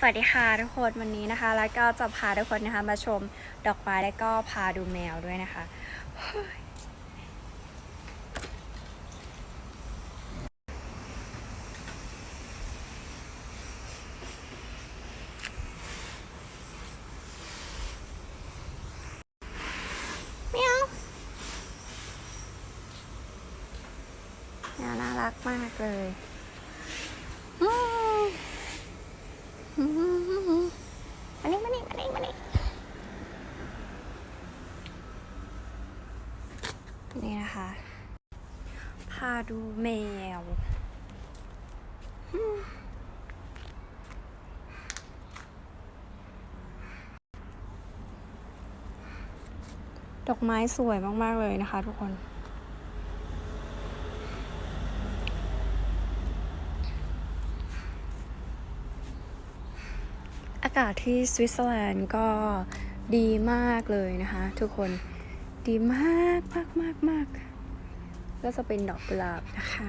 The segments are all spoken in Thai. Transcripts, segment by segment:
สวัสดีค่ะทุกคนวันนี้นะคะ แล้วก็จะพาทุกคนนะคะ มาชมดอกไม้และก็พาดูแมวด้วยนะคะเฮ้ยเมียวแมวน่ารักมากเลยอืม มานี่มานี่มานี่มานี่ นี่นะคะ พาดูแมว ดอกไม้สวยมาก ๆ เลยนะคะทุกคนอากาศที่สวิตเซอร์แลนด์ก็ดีมากเลยนะคะทุกคน ดีมากมากมากมากก็จะเป็นดอกกุหลาบนะคะ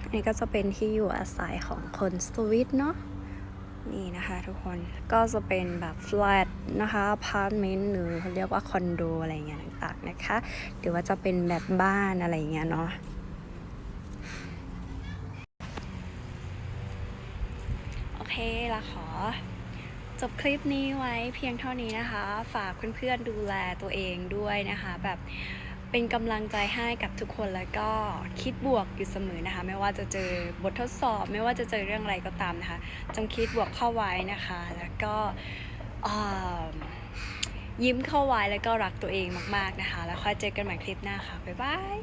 อันนี้ก็จะเป็นที่อยู่อาศัยของคนสวิตเนาะนี่นะคะทุกคนก็จะเป็นแบบฟล t นะคะอพาร์ตเมนต์หรือเขาเรียกว่าคอนโดอะไรเงี้ยต่างๆนะคะ หรือว่าจะเป็นแบบบ้านอะไรเงี้ยเนาะ โอ เคละขอ จบคลิปนี้ไว้เพียงเท่านี้นะคะ ฝากเพื่อนๆดูแลตัวเองด้วยนะคะ แบบเป็นกำลังใจให้กับทุกคนแล้วก็คิดบวกอยู่เสมอนะคะ ไม่ว่าจะเจอบททดสอบ ไม่ว่าจะเจอเรื่องอะไรก็ตามนะคะจงคิดบวกเข้าไว้นะคะ แล้วก็ยิ้มเข้าไว้แล้วก็รักตัวเองมากๆนะคะ แล้วค่อยเจอกันใหม่คลิปหน้าค่ะบ๊ายบาย